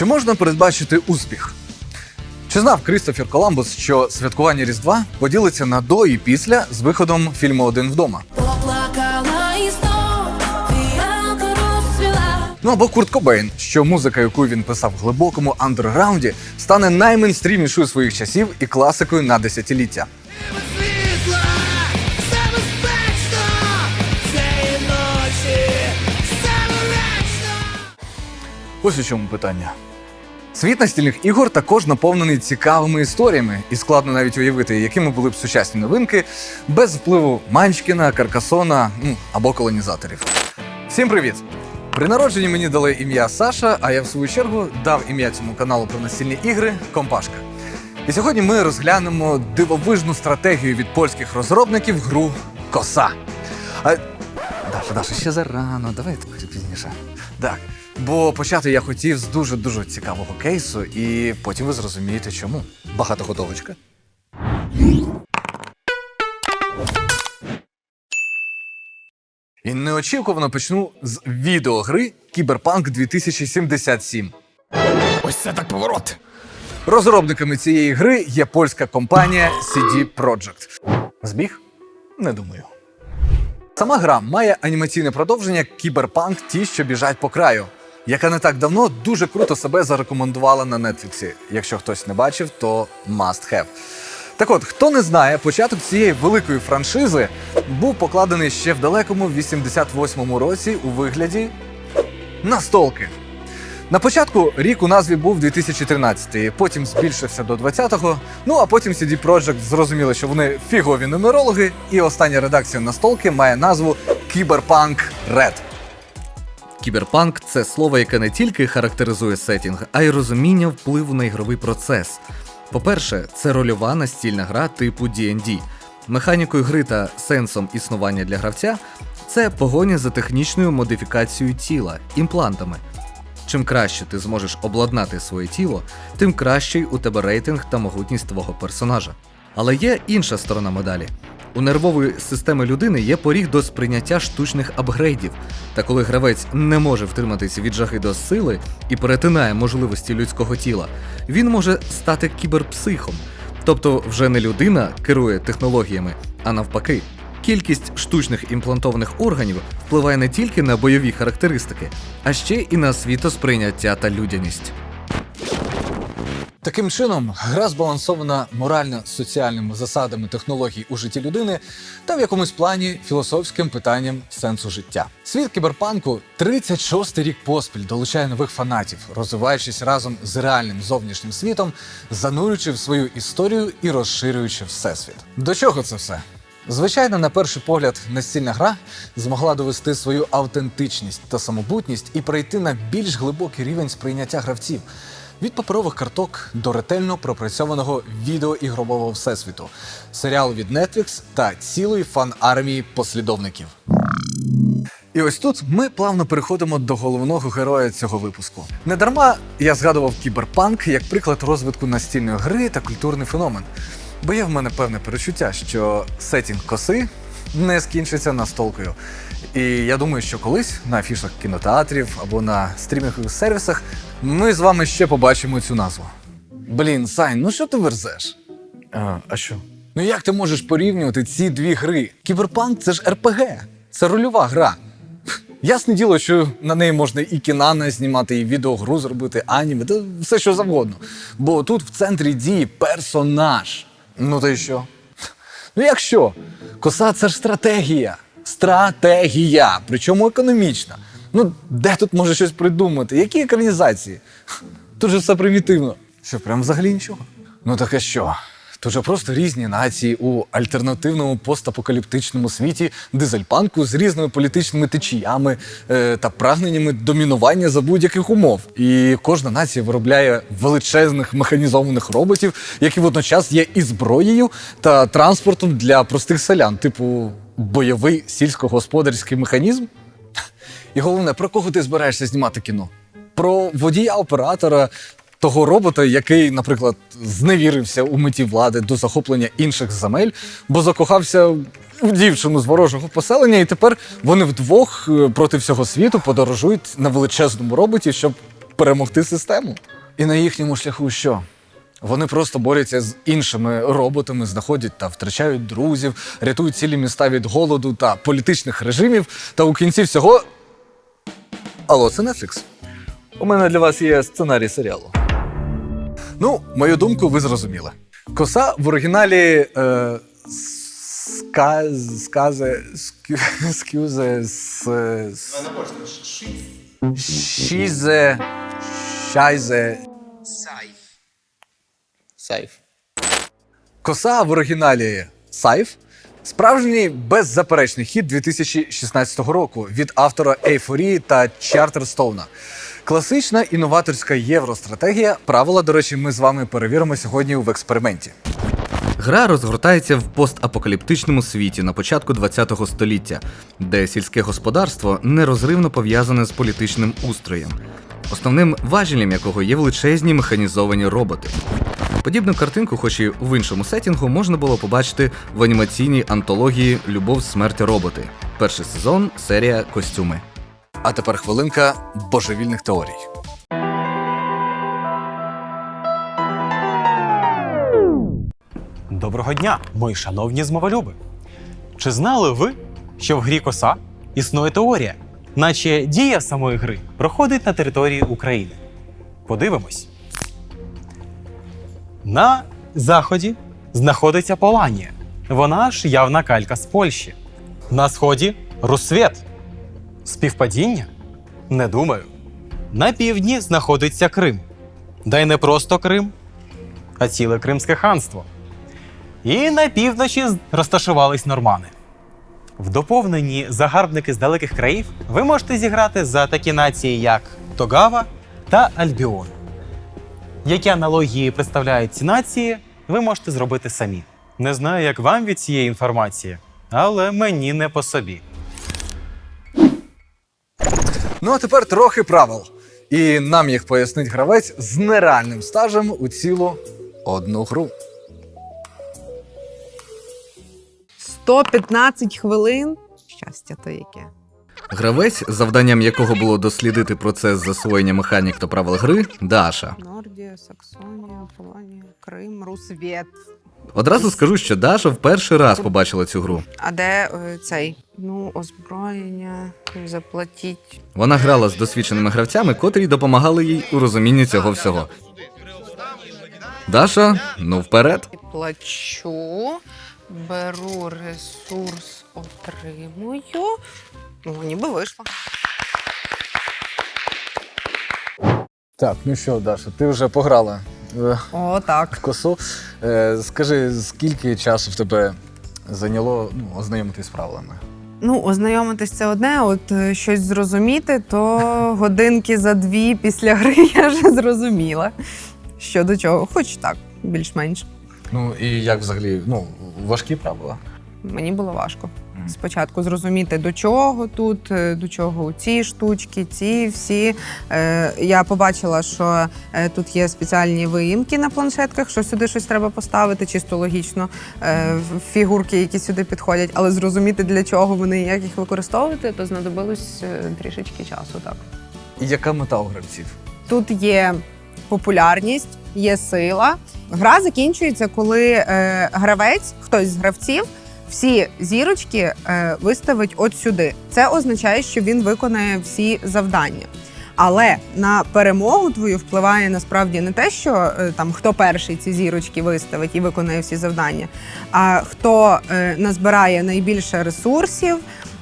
Чи можна передбачити успіх? Чи знав Крістофер Коламбус, що святкування Різдва поділиться на до і після з виходом фільму Один вдома? Поплакала і. Ну або Курт Кобейн, що музика, яку він писав в глибокому андерграунді, стане наймейнстрімнішою своїх часів і класикою на десятиліття. Ось у чому питання. Світ настільних ігор також наповнений цікавими історіями, і складно навіть уявити, якими були б сучасні новинки без впливу Манчкіна, Каркасона ну, або колонізаторів. Всім привіт! При народженні мені дали ім'я Саша, а я в свою чергу дав ім'я цьому каналу про настільні ігри Компашка. І сьогодні ми розглянемо дивовижну стратегію від польських розробників гру Коса. А... Даша, Даша, ще зарано, давай пізніше. Так. Бо почати я хотів з дуже-дуже цікавого кейсу, і потім ви зрозумієте, чому. Багатогодовочка. І неочікувано почну з відеогри Кіберпанк 2077. Ось це так поворот. Розробниками цієї гри є польська компанія CD Projekt. Збіг? Не думаю. Сама гра має анімаційне продовження Кіберпанк Ті, що біжать по краю, яка не так давно дуже круто себе зарекомендувала на Нетфліксі. Якщо хтось не бачив, то must have. Так от, хто не знає, початок цієї великої франшизи був покладений ще в далекому 88-му році у вигляді настолки. На початку рік у назві був 2013, потім збільшився до 20-го. Ну а потім CD Projekt зрозуміли, що вони фігові нумерологи, і остання редакція настолки має назву Cyberpunk Red. Кіберпанк це слово, яке не тільки характеризує сетінг, а й розуміння впливу на ігровий процес. По-перше, це рольова настільна гра типу D&D. Механікою гри та сенсом існування для гравця це погоня за технічною модифікацією тіла, імплантами. Чим краще ти зможеш обладнати своє тіло, тим кращий у тебе рейтинг та могутність твого персонажа. Але є інша сторона медалі. У нервової системи людини є поріг до сприйняття штучних апгрейдів. Та коли гравець не може втриматися від жаги до сили і перетинає можливості людського тіла, він може стати кіберпсихом. Тобто вже не людина керує технологіями, а навпаки. Кількість штучних імплантованих органів впливає не тільки на бойові характеристики, а ще і на світосприйняття та людяність. Таким чином, гра збалансована морально-соціальними засадами технологій у житті людини та в якомусь плані філософським питанням сенсу життя. Світ кіберпанку 36-й рік поспіль долучає нових фанатів, розвиваючись разом з реальним зовнішнім світом, занурюючи в свою історію і розширюючи всесвіт. До чого це все? Звичайно, на перший погляд, настільна гра змогла довести свою автентичність та самобутність і перейти на більш глибокий рівень сприйняття гравців. Від паперових карток до ретельно пропрацьованого відеоігрового всесвіту, серіалу від Netflix та цілої фан-армії послідовників. І ось тут ми плавно переходимо до головного героя цього випуску. Недарма я згадував кіберпанк як приклад розвитку настільної гри та культурний феномен. Бо є в мене певне перечуття, що сетінг коси не скінчиться настолкою. І я думаю, що колись на афішах кінотеатрів або на стрімінгових сервісах ми з вами ще побачимо цю назву. Блін, Сань, ну що ти верзеш? А, а що? Ну як ти можеш порівнювати ці дві гри? Кіберпанк це ж РПГ, це рольова гра. Ясне діло, що на неї можна і кінана знімати, і відеогру зробити, аніме, та все що завгодно. Бо тут в центрі дії персонаж. Ну то й що? Ну як що? Коса це ж стратегія. Стратегія, причому економічна. Ну, де тут може щось придумати? Які екранізації? Тут же все примітивно. Що, прям взагалі нічого? Ну так а що? Тут же просто різні нації у альтернативному постапокаліптичному світі дизельпанку з різними політичними течіями е, та прагненнями домінування за будь-яких умов. І кожна нація виробляє величезних механізованих роботів, які водночас є і зброєю та транспортом для простих селян, типу бойовий сільськогосподарський механізм. І головне, про кого ти збираєшся знімати кіно? Про водія-оператора, того робота, який, наприклад, зневірився у меті влади до захоплення інших земель, бо закохався в дівчину з ворожого поселення, і тепер вони вдвох е, проти всього світу подорожують на величезному роботі, щоб перемогти систему. І на їхньому шляху що? Вони просто борються з іншими роботами, знаходять та втрачають друзів, рятують цілі міста від голоду та політичних режимів. Та у кінці всього. Алло, це Netflix. У мене для вас є сценарій серіалу. Ну, мою думку, ви зрозуміли. Коса в оригіналі. Е, сказ, сказе, скю- скюзе, с, с, шізе, шайзе, Сайф. Коса в оригіналі Сайф справжній беззаперечний хід 2016 року від автора Ейфорії та Чартерстоуна. Класична інноваторська євростратегія. Правила, до речі, ми з вами перевіримо сьогодні в експерименті. Гра розгортається в постапокаліптичному світі на початку ХХ століття, де сільське господарство нерозривно пов'язане з політичним устроєм, основним важелем якого є величезні механізовані роботи. Подібну картинку, хоч і в іншому сетінгу, можна було побачити в анімаційній антології Любов, смерть, роботи. Перший сезон, серія Костюми. А тепер хвилинка божевільних теорій. Доброго дня, мої шановні змоволюби! Чи знали ви, що в грі коса існує теорія, наче дія самої гри проходить на території України? Подивимось. На заході знаходиться Поланія. Вона ж явна калька з Польщі. На сході Русвет. Співпадіння? Не думаю. На півдні знаходиться Крим. Да й не просто Крим, а ціле Кримське ханство. І на півночі розташувались нормани. В доповненні загарбники з далеких країв ви можете зіграти за такі нації, як Тогава та Альбіон. Які аналогії представляють ці нації, ви можете зробити самі. Не знаю, як вам від цієї інформації, але мені не по собі. Ну а тепер трохи правил. І нам їх пояснить гравець з нереальним стажем у цілу одну гру. 115 хвилин. Щастя то яке. Гравець, завданням якого було дослідити процес засвоєння механік та правил гри, Даша. Нордія, Саксонія, Полонія, Крим, Русвєт. Одразу скажу, що Даша в перший раз побачила цю гру. А де е, цей? Ну, озброєння, заплатіть. Вона грала з досвідченими гравцями, котрі допомагали їй у розумінні цього всього. Даша, ну вперед. Плачу, беру ресурс, отримую. О, ніби вийшло. Так, ну що, Даша, ти вже пограла е, О, так. в косу. Е, скажи, скільки часу в тебе зайняло ну, ознайомитись з правилами? Ну, ознайомитись це одне, от е, щось зрозуміти, то годинки за дві після гри я вже зрозуміла. Що до чого, хоч так, більш-менш. Ну і як взагалі, ну, важкі правила? Мені було важко. Спочатку зрозуміти, до чого тут, е, до чого ці штучки, ці всі. Е, я побачила, що е, тут є спеціальні виїмки на планшетках, що сюди щось треба поставити, чисто логічно. Е, фігурки, які сюди підходять, але зрозуміти, для чого вони і як їх використовувати, то знадобилось е, трішечки часу. Так. І яка мета у гравців? Тут є популярність, є сила. Гра закінчується, коли е, гравець, хтось з гравців, всі зірочки е, виставить от сюди. Це означає, що він виконає всі завдання. Але на перемогу твою впливає насправді не те, що е, там хто перший ці зірочки виставить і виконає всі завдання, а хто е, назбирає найбільше ресурсів,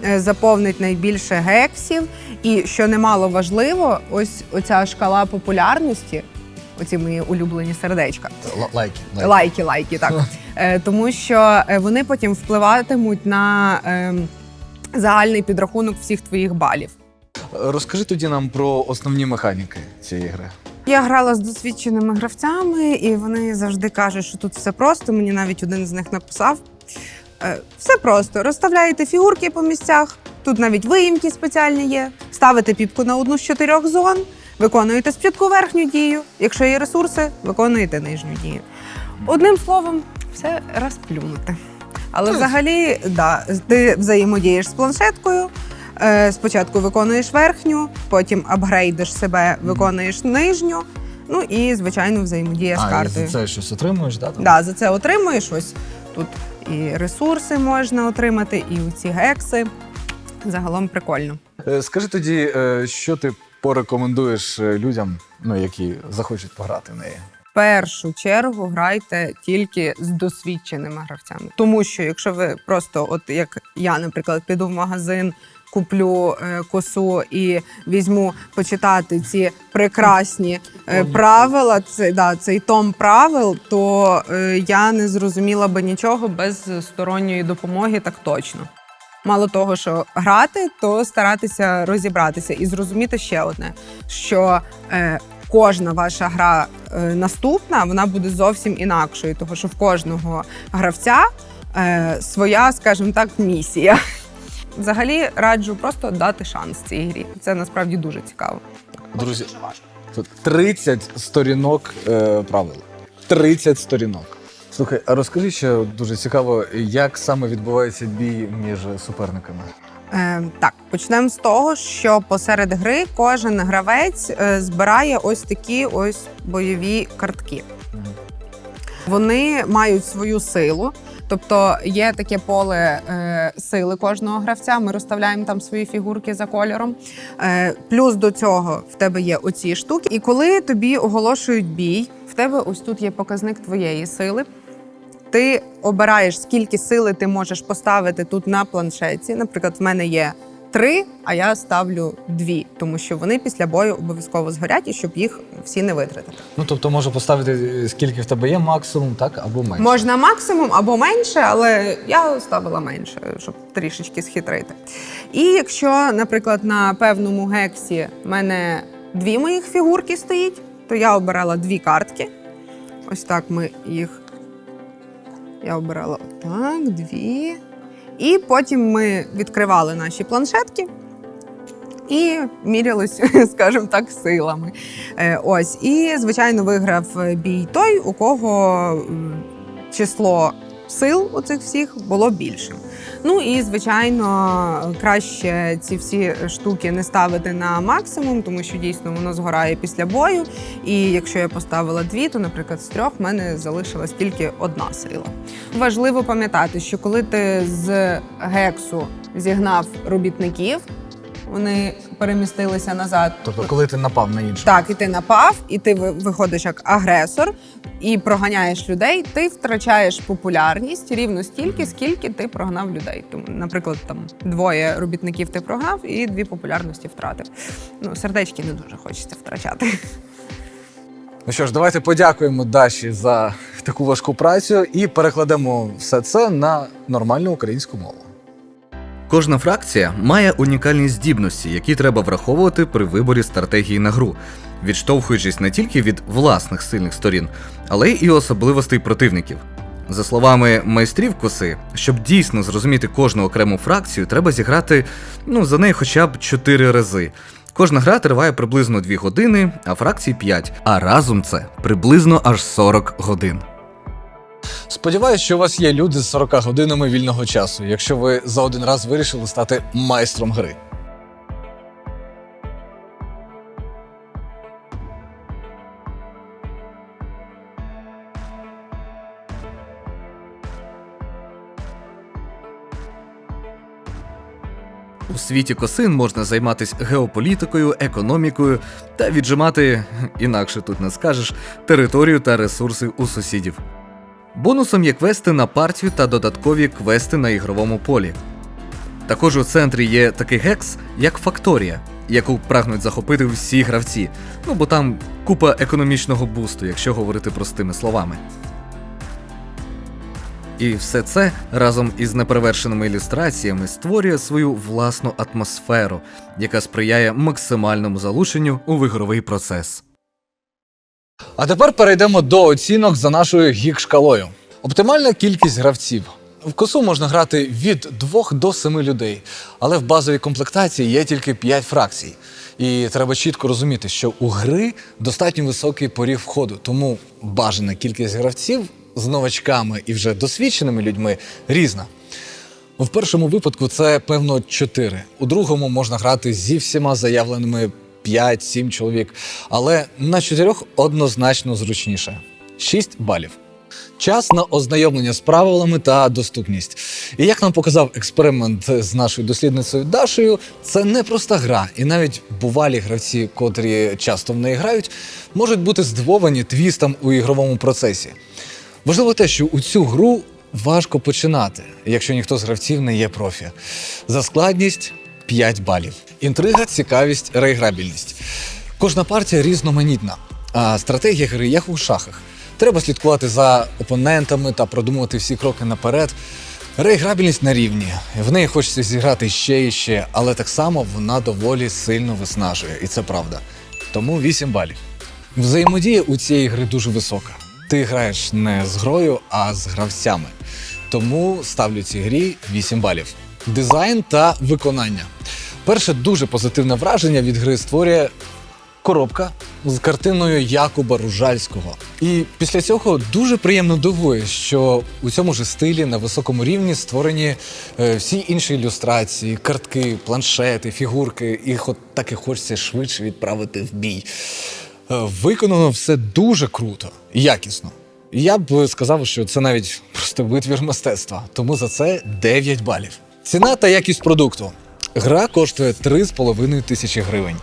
е, заповнить найбільше гексів. І що немало важливо, ось оця шкала популярності, оці мої улюблені сердечка. Л- лайки. Лайки, лайки, так. Е, Тому що е, вони потім впливатимуть на ем, загальний підрахунок всіх твоїх балів. Розкажи тоді нам про основні механіки цієї гри. Я грала з досвідченими гравцями, і вони завжди кажуть, що тут все просто. Мені навіть один з них написав. Е, Все просто. Розставляєте фігурки по місцях. Тут навіть виїмки спеціальні є. Ставите піпку на одну з чотирьох зон, виконуєте спочатку верхню дію. Якщо є ресурси, виконуєте нижню дію. Одним словом, все розплюнути. Але взагалі, да, ти взаємодієш з планшеткою. Е, Спочатку виконуєш верхню, потім апгрейдиш себе, виконуєш нижню. Ну і звичайно взаємодія з а, і картою. за це щось отримуєш, да? там? Да, за це отримуєш ось тут і ресурси можна отримати, і ці гекси. Загалом прикольно. Е, Скажи тоді, е, що ти порекомендуєш е, людям, ну, які захочуть пограти в неї? В першу чергу грайте тільки з досвідченими гравцями. Тому що якщо ви просто, от як я, наприклад, піду в магазин. Куплю е, косу і візьму почитати ці прекрасні е, правила. Це да, цей том правил, то е, я не зрозуміла би нічого без сторонньої допомоги, так точно. Мало того, що грати, то старатися розібратися і зрозуміти ще одне: що е, кожна ваша гра е, наступна вона буде зовсім інакшою, тому що в кожного гравця е, своя, скажімо так, місія. Взагалі раджу просто дати шанс цій грі. Це насправді дуже цікаво. Друзі, тут 30 сторінок е, правил. 30 сторінок. Слухай, а розкажи ще дуже цікаво, як саме відбувається бій між суперниками? Е, так, почнемо з того, що посеред гри кожен гравець е, збирає ось такі ось бойові картки. Вони мають свою силу. Тобто є таке поле е, сили кожного гравця. Ми розставляємо там свої фігурки за кольором. Е, плюс до цього в тебе є оці штуки. І коли тобі оголошують бій, в тебе ось тут є показник твоєї сили. Ти обираєш, скільки сили ти можеш поставити тут на планшеті. Наприклад, в мене є три, а я ставлю дві, тому що вони після бою обов'язково згорять, і щоб їх всі не витратити. Ну, тобто можу поставити, е, скільки в тебе є максимум, так, або менше. Можна максимум або менше, але я ставила менше, щоб трішечки схитрити. І якщо, наприклад, на певному гексі в мене дві моїх фігурки стоїть, то я обирала дві картки. Ось так ми їх. Я обирала так, дві. І потім ми відкривали наші планшетки і мірялись, скажімо так, силами. Е, Ось. І, звичайно, виграв бій той, у кого число сил у цих всіх було більшим. Ну і звичайно, краще ці всі штуки не ставити на максимум, тому що дійсно воно згорає після бою. І якщо я поставила дві, то, наприклад, з трьох в мене залишилась тільки одна сила. Важливо пам'ятати, що коли ти з гексу зігнав робітників, вони перемістилися назад. Тобто, коли ти напав на іншу. Так, і ти напав, і ти виходиш як агресор і проганяєш людей, ти втрачаєш популярність рівно стільки, скільки ти прогнав людей. Тому, наприклад, там двоє робітників ти прогнав і дві популярності втратив. Ну, сердечки не дуже хочеться втрачати. Ну що ж, давайте подякуємо Даші за таку важку працю і перекладемо все це на нормальну українську мову. Кожна фракція має унікальні здібності, які треба враховувати при виборі стратегії на гру, відштовхуючись не тільки від власних сильних сторін, але й особливостей противників. За словами майстрів коси, щоб дійсно зрозуміти кожну окрему фракцію, треба зіграти ну, за неї хоча б 4 рази. Кожна гра триває приблизно 2 години, а фракцій 5, а разом це приблизно аж 40 годин. Сподіваюсь, що у вас є люди з 40 годинами вільного часу, якщо ви за один раз вирішили стати майстром гри. У світі косин можна займатися геополітикою, економікою та віджимати, інакше тут не скажеш, територію та ресурси у сусідів. Бонусом є квести на партію та додаткові квести на ігровому полі. Також у центрі є такий гекс, як Факторія, яку прагнуть захопити всі гравці, ну бо там купа економічного бусту, якщо говорити простими словами. І все це разом із неперевершеними ілюстраціями створює свою власну атмосферу, яка сприяє максимальному залученню у ігровий процес. А тепер перейдемо до оцінок за нашою гік-шкалою. Оптимальна кількість гравців. В косу можна грати від 2 до 7 людей, але в базовій комплектації є тільки 5 фракцій. І треба чітко розуміти, що у гри достатньо високий поріг входу, тому бажана кількість гравців з новачками і вже досвідченими людьми різна. В першому випадку це певно 4. У другому можна грати зі всіма заявленими 5-7 чоловік. Але на чотирьох однозначно зручніше. 6 балів. Час на ознайомлення з правилами та доступність. І як нам показав експеримент з нашою дослідницею Дашею, це не проста гра, і навіть бувалі гравці, котрі часто в неї грають, можуть бути здивовані твістом у ігровому процесі. Важливо те, що у цю гру важко починати, якщо ніхто з гравців не є профі. За складність 5 балів. Інтрига, цікавість, реіграбільність. Кожна партія різноманітна, а стратегія гри як у шахах. Треба слідкувати за опонентами та продумувати всі кроки наперед. Реіграбільність на рівні. В неї хочеться зіграти ще і ще, але так само вона доволі сильно виснажує, і це правда. Тому 8 балів. Взаємодія у цієї гри дуже висока. Ти граєш не з грою, а з гравцями. Тому ставлю цій грі 8 балів. Дизайн та виконання. Перше дуже позитивне враження від гри створює коробка з картиною Якуба Ружальського. І після цього дуже приємно дивує, що у цьому ж стилі на високому рівні створені е, всі інші ілюстрації, картки, планшети, фігурки. Їх от так і хочеться швидше відправити в бій. Е, Виконано все дуже круто, і якісно. Я б сказав, що це навіть просто витвір мистецтва, тому за це 9 балів. Ціна та якість продукту. Гра коштує 3,5 тисячі гривень.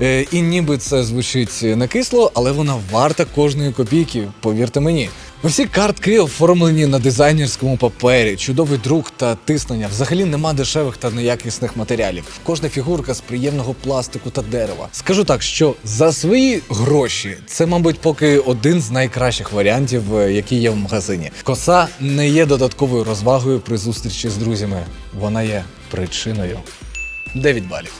Е, і ніби це звучить накисло, але вона варта кожної копійки, повірте мені. Всі картки оформлені на дизайнерському папері, чудовий друк та тиснення. Взагалі нема дешевих та неякісних матеріалів. Кожна фігурка з приємного пластику та дерева. Скажу так, що за свої гроші це, мабуть, поки один з найкращих варіантів, е, які є в магазині. Коса не є додатковою розвагою при зустрічі з друзями. Вона є причиною. 9 балів.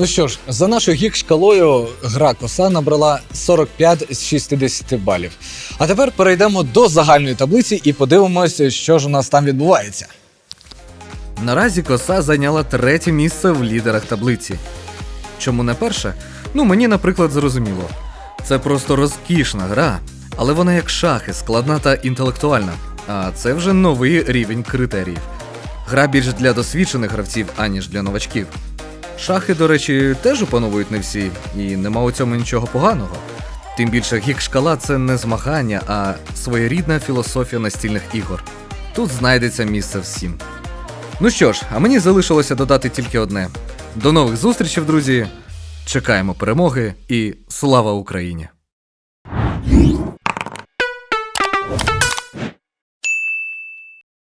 Ну що ж, за нашою гік-шкалою гра коса набрала 45 з 60 балів. А тепер перейдемо до загальної таблиці і подивимося, що ж у нас там відбувається. Наразі коса зайняла третє місце в лідерах таблиці. Чому не перше? Ну, мені, наприклад, зрозуміло. Це просто розкішна гра, але вона як шахи, складна та інтелектуальна. А це вже новий рівень критеріїв. Гра більш для досвідчених гравців, аніж для новачків. Шахи, до речі, теж опановують не всі, і нема у цьому нічого поганого. Тим більше гік-шкала це не змагання, а своєрідна філософія настільних ігор. Тут знайдеться місце всім. Ну що ж, а мені залишилося додати тільки одне: до нових зустрічей, друзі! Чекаємо перемоги і слава Україні!